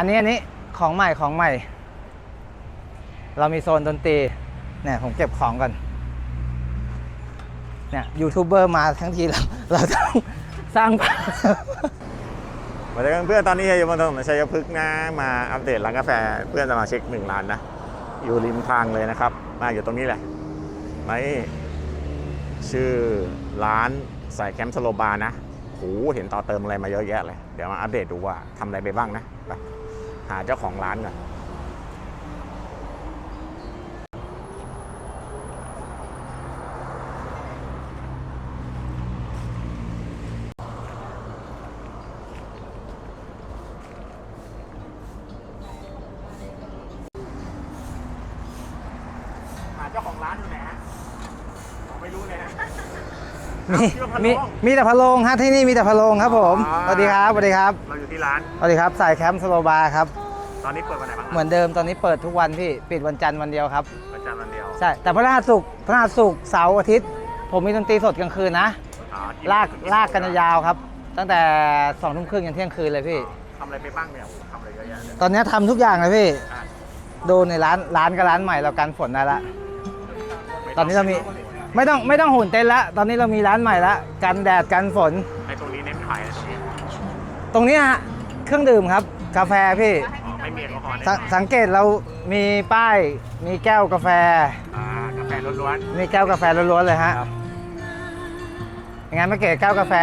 อันนี้อันนี้ของใหม่ของใหม่ เรามีโซนดนตรีเนี่ยผมเก็บของก่อนเนี่ยยูทูบเบอร์มาทั้งทีเราเราต้องสร้างภาพสวัสดีครับเพื่อนตอนนี้เฮียอยู่บนถนนชัยพฤกษ์นะมาอัปเดตร้านกาแฟเพื่อนสมาเชิกหนึ่งร้านนะ อยู่ริมทางเลยนะครับ มาอยู่ตรงนี้แหละนี่ชื่อร้านใส่แคมป์สโลบานะโหเห็นต่อเติมอะไรมาเยอะแยะเลย เดี๋ยวมาอัปเดตดูว่าทำอะไรไปบ้างนะไป หาเจ้าของร้านก่อนหาเจ้าของร้านอยู่ไหนฮะไม่รู้เลยฮะ มีชื่อพะโล้มีมีแต่พะโลงฮะที่นี่มีแต่พะโลงครับผมอ๋อ สวัสดีครับสวัสดีครับเราอยู่ที่ร้าน สวัสดีครับสายแคมป์สโลบาร์ครับ ตอนนี้เปิดวันไหนบ้างครับเหมือนเดิมตอนนี้เปิดทุกวันพี่ปิดวันจันทร์วันเดียวครับวันจันทร์วันเดียวใช่ แต่พฤหัสศุกร์พฤหัสศุกร์เสาร์อาทิตย์ ผมมีดนตรีสดกลางคืนนะ อ๋อที่ลากลากกันยาวครับ ตั้งแต่สองทุ่มครึ่งยันเที่ยงคืนเลยพี่ ทำอะไรไปบ้างเนี่ยโอ้โหทำอะไรเยอะแยะเลยตอนนี้ทำทุกอย่างเลยพี่ อะดูในร้านร้านกับร้านใหม่เรากันฝนได้ละ ตอนนี้เรามี ไม่ต้องไม่ต้องหุ่นเต้นละตอนนี้เรามีร้านใหม่ละกันแดดกันฝนไอ้ตรงนี้เน้นขายอะไรตรงนี้ตรงนี้ฮะเครื่องดื่มครับ กาแฟพี่อ๋อไม่มีแอลกอฮอล์สแน่สังเกตเรามีป้ายมีแก้วกาแฟ อ่ากาแฟล้วนมีแก้วกาแฟล้วนๆเลยฮะครับอย่างงั้นไม่เก๋แก้วกาแฟ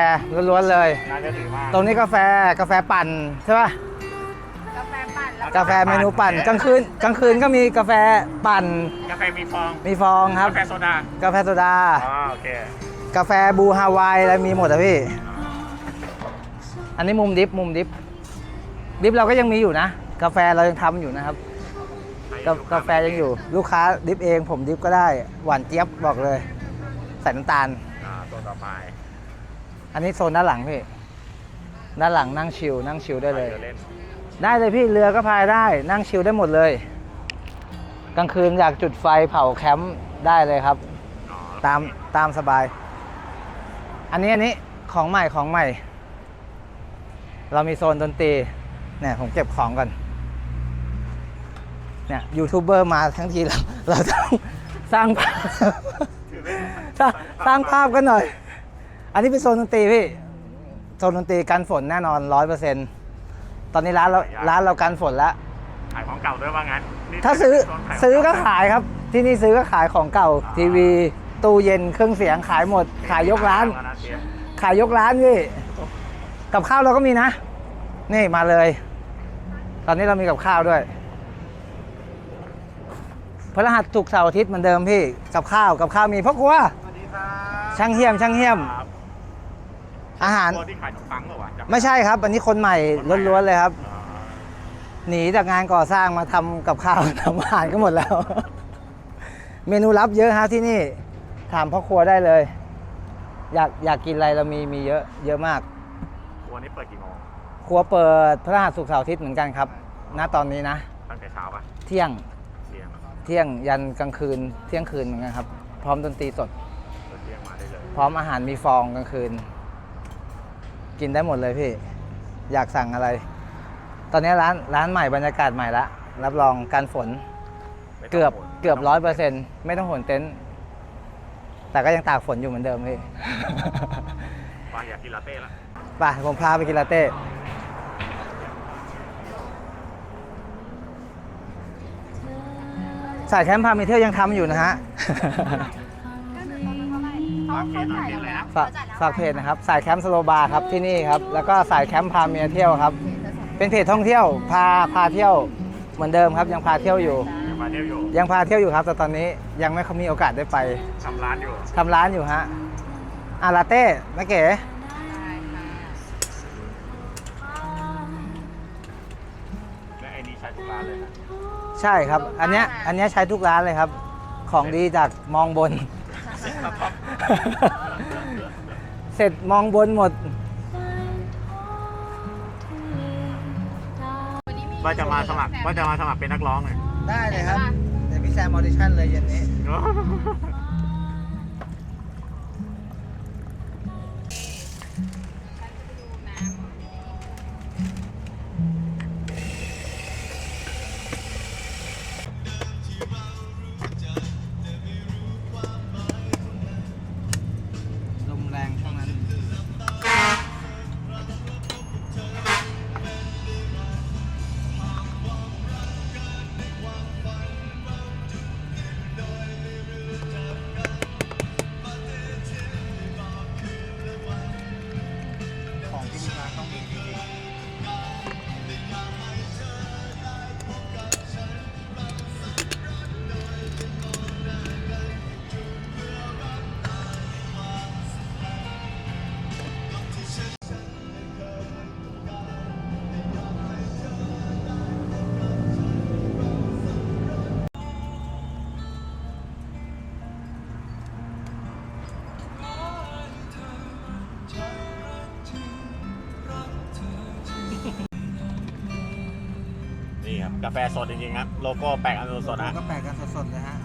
ล้วนๆเลยๆน่าจะถือว่าตรงนี้กาแฟกาแฟปั่นใช่ป่ะ กาแฟเมนูปั่นกลางคืนกลางคืนก็มีกาแฟปั่น กาแฟมีฟอง มีฟองครับ กาแฟโซดา กาแฟโซดา อ๋อโอเค กาแฟบูฮาวายอะไรมีหมดอะพี่ อันนี้มุมดิฟมุมดิฟดิฟเราก็ยังมีอยู่นะ กาแฟเรายังทำอยู่นะครับกากาแฟยังอยู่ ลูกค้าดิฟเองผมดิฟก็ได้ หวานเจี๊ยบบอกเลย ใส่น้ำตาลอ่าตัวต่อไป อันนี้โซนด้านหลังพี่ ด้านหลังนั่งชิลนั่งชิลได้เลยใครจะเล่น ได้เลยพี่เรือก็พายได้นั่งชิลได้หมดเลย กลางคืนอยากจุดไฟเผาแคมป์ได้เลยครับ ตามตามสบาย อันนี้อันนี้ของใหม่ของใหม่ เรามีโซนดนตรีเนี่ยผมเก็บของก่อนเนี่ยยูทูบเบอร์มาทั้งทีเราเราต้องสร้างภาพสร้างสร้างภาพกันหน่อย อันนี้เป็นโซนดนตรีพี่ โซนดนตรีกันฝนแน่นอนร้อยเปอร์เซ็นต์ ตอนนี้ร้านเราร้านเรากันฝนแล้วขายของเก่าด้วยว่างั้นนี่ถ้าซื้อโซนขายขงซื้อก็เขายครับ ที่นี่ซื้อก็ขายของเก่าทีวีตู้เย็นเครื่องเสียงขายหมด ขายยกร้านเชฟขายยกร้านพี่กับข้าวเราก็มีนะ นี่มาเลย ตอนนี้เรามีกับข้าวด้วยพฤหัสศุกร์เสาร์อาทิตย์เหมือนเดิมพี่ กับข้าวกับข้าวมีพ่อครัวสวัสดีครับช่างเฮียมช่างเฮียมครับ อาหาร ตัวที่ขายขนมปังเหรอวะจำไม่ใช่ครับ อันนี้คนใหม่ล้วนๆเลยครับอ๋อหนีจากงานก่อสร้างมาทำกับข้าว ทำอาหารก็หมดแล้ว เมนูลับเยอะฮะที่นี่ ถามพ่อครัวได้เลย อยากอยากกินอะไรเรามีมีเยอะเยอะมากตัวนี้เปิดกี่โมงครัวเปิดพระหัสศุกร์เสาร์อาทิตย์เหมือนกันครับ ณตอนนี้นะ ตั้งแต่เช้าปะเที่ยงเที่ยงเที่ยงยันกลางคืน เที่ยงคืนเหมือนกันครับ พร้อมดนตรีสด เปิดเที่ยงมาได้เลย พร้อมอาหารมีฟองกลางคืน กินได้หมดเลยพี่ อยากสั่งอะไร ตอนนี้ร้านร้านใหม่บรรยากาศใหม่ละ รับรองการฝนไม่ต้งเกือบบ่นเกือบร้อยเปอร์เซ็นต์ไม่ต้องหนเต็นท์แต่ก็ยังตากฝนอยู่เหมือนเดิมพี่ไปอยากกินลาเต้ละไปผมพาไปกินลาเต้ สายแคมป์พามีเที่ยวยังทำอยู่นะฮะ ฝากเพจหน่อยเพจอะไรนะฝากฝากเพจนะครับ สายแคมป์สโลบาร์ครับที่นี่ครับ แล้วก็สายแคมป์พาเมียเที่ยวครับ เป็นเพจท่องเที่ยวพาพาเที่ยวเหมือนเดิมครับยังพาเที่ยวอยู่ยังมาเที่ยวอยู่ยังพาเที่ยวอยู่ครับ แต่ตอนนี้ยังไม่ค่อยมีโอกาสได้ไปทำร้านอยู่ทำร้านอยู่ฮะอาลาเต้แม่เก๋และไอ้นี่ใช้ทุกร้านเลยนะใช่ครับ อันเนี้ยอันเนี้ยใช้ทุกร้านเลยครับ ของดีจากมองบน เซ็ตท็อป เสร็จมองบนหมด ว่าจะมาสมัครว่าจะมาสมัครเป็นนักร้องเนี่ยได้เลยครับ เดี๋ยวพี่แซมออดิชั่นเลยเย็นนี้น กาแฟสดจริงๆครับโลโก้แปลกอันสดๆนะโลโก้แปลกอันสดๆเลยฮะ